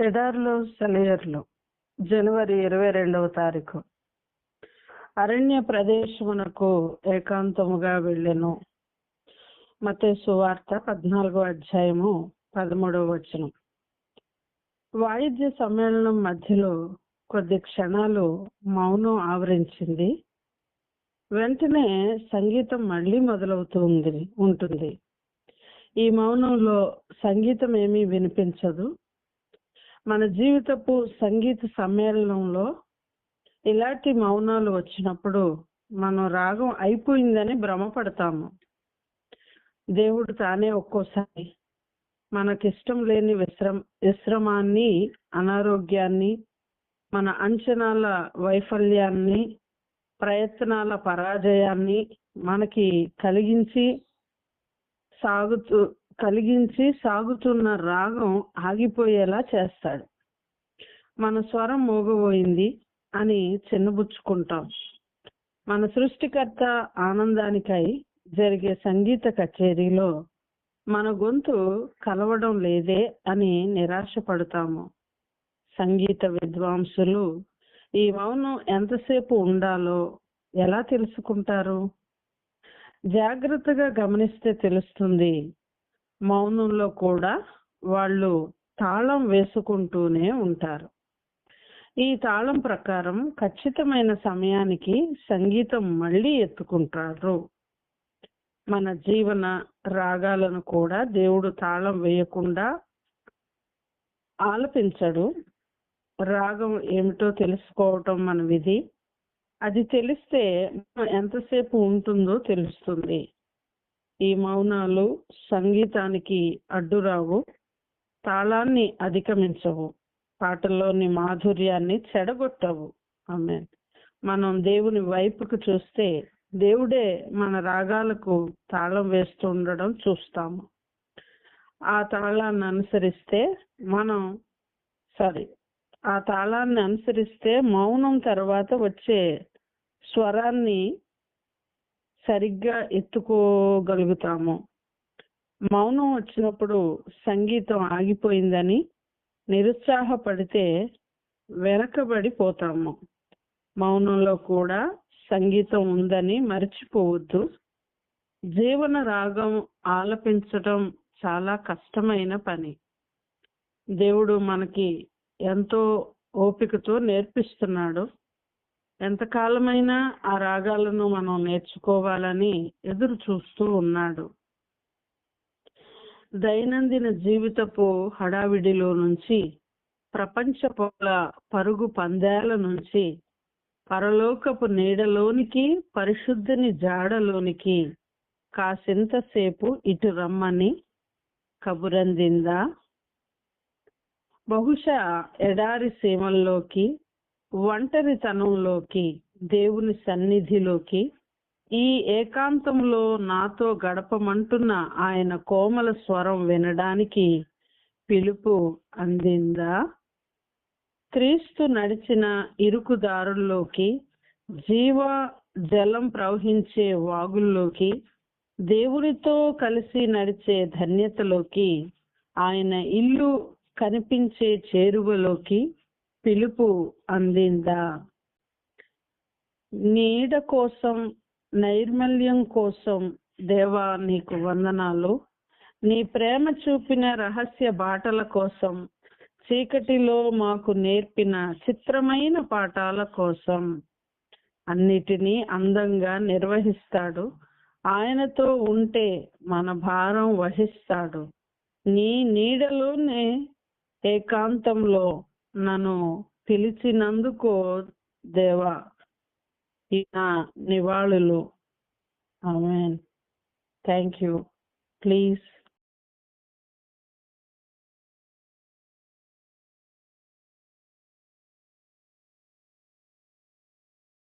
ఎడార్లో సెలయర్లు జనవరి ఇరవై రెండవ తారీఖు. అరణ్య ప్రదేశమునకు ఏకాంతముగా వెళ్ళెను. మతే సువార్త పద్నాలుగో అధ్యాయము పదమూడవ వచనం. వాయిద్య సమ్మేళనం మధ్యలో కొద్ది క్షణాలు మౌనం ఆవరించింది. వెంటనే సంగీతం మళ్ళీ మొదలవుతుంది ఉంటుంది. ఈ మౌనంలో సంగీతం ఏమీ వినిపించదు. మన జీవితపు సంగీత సమ్మేళనంలో ఇలాంటి మౌనాలు వచ్చినప్పుడు మనం రాగం అయిపోయిందని భ్రమపడతాము. దేవుడు తానే ఒక్కోసారి మనకిష్టం లేని విశ్రమ విశ్రమాన్ని అనారోగ్యాన్ని మన అంచనాల వైఫల్యాన్ని ప్రయత్నాల పరాజయాన్ని మనకి కలిగించి సాగుతూ కలిగించి సాగుతున్న రాగం ఆగిపోయేలా చేస్తాడు. మన స్వరం మోగబోయింది అని చిన్నబుచ్చుకుంటాం. మన సృష్టికర్త ఆనందానికై జరిగే సంగీత కచేరీలో మన గొంతు కలవడం లేదే అని నిరాశపడతాము. సంగీత విద్వాంసులు ఈ మౌనం ఎంతసేపు ఉండాలో ఎలా తెలుసుకుంటారు? జాగ్రత్తగా గమనిస్తే తెలుస్తుంది. మౌనంలో కూడా వాళ్ళు తాళం వేసుకుంటూనే ఉంటారు. ఈ తాళం ప్రకారం ఖచ్చితమైన సమయానికి సంగీతం మళ్ళీ ఎత్తుకుంటారు. మన జీవన రాగాలను కూడా దేవుడు తాళం వేయకుండా ఆలపించడు. రాగం ఏమిటో తెలుసుకోవటం మన విధి. అది తెలిస్తే ఎంతసేపు ఉంటుందో తెలుస్తుంది. ఈ మౌనాలు సంగీతానికి అడ్డురావు. తాళాన్ని అధిగమించవు. పాటల్లోని మాధుర్యాన్ని చెడగొట్టవు. ఆమె మనం దేవుని వైపుకు చూస్తే దేవుడే మన రాగాలకు తాళం వేస్తూ ఉండడం చూస్తాము. ఆ తాళాన్ని అనుసరిస్తే మనం సారీ ఆ తాళాన్ని అనుసరిస్తే మౌనం తర్వాత వచ్చే స్వరాన్ని సరిగ్గా ఎత్తుకోగలుగుతాము. మౌనం వచ్చినప్పుడు సంగీతం ఆగిపోయిందని నిరుత్సాహపడితే వెనకబడిపోతాము. మౌనంలో కూడా సంగీతం ఉందని మర్చిపోవద్దు. జీవన రాగం ఆలపించటం చాలా కష్టమైన పని. దేవుడు మనకి ఎంతో ఓపికతో నేర్పిస్తున్నాడు. ఎంతకాలమైనా ఆ రాగాలను మనం నేర్చుకోవాలని ఎదురు చూస్తూ ఉన్నాడు. దైనందిన జీవితపు హడావిడిలో నుంచి ప్రపంచ పొల పరుగు పందాల నుంచి పరలోకపు నీడలోనికి పరిశుద్ధిని జాడలోనికి కాసింతసేపు ఇటు రమ్మని కబురందిందా? బహుశా ఎడారి సీమల్లోకి ఒంటరితనంలోకి దేవుని సన్నిధిలోకి ఈ ఏకాంతంలో నాతో గడపమంటున్న ఆయన కోమల స్వరం వినడానికి పిలుపు అందిందా? క్రీస్తు నడిచిన ఇరుకు దారుల్లోకి జీవ జలం ప్రవహించే వాగుల్లోకి దేవునితో కలిసి నడిచే ధన్యతలోకి ఆయన ఇల్లు కనిపించే చేరువలోకి పిలుపు అందిందా? నీడ కోసం నైర్మల్యం కోసం దేవా నీకు వందనాలు. నీ ప్రేమ చూపిన రహస్య బాటల కోసం చీకటిలో మాకు నేర్పిన చిత్రమైన పాఠాల కోసం అన్నిటినీ అందంగా నిర్వహిస్తాడు. ఆయనతో ఉంటే మన భారం వహిస్తాడు. నీ నీడలోనే ఏకాంతంలో నన్ను పిలిచినందుకు దేవా నా నివాళులు. ఆమెన్. Thank you please.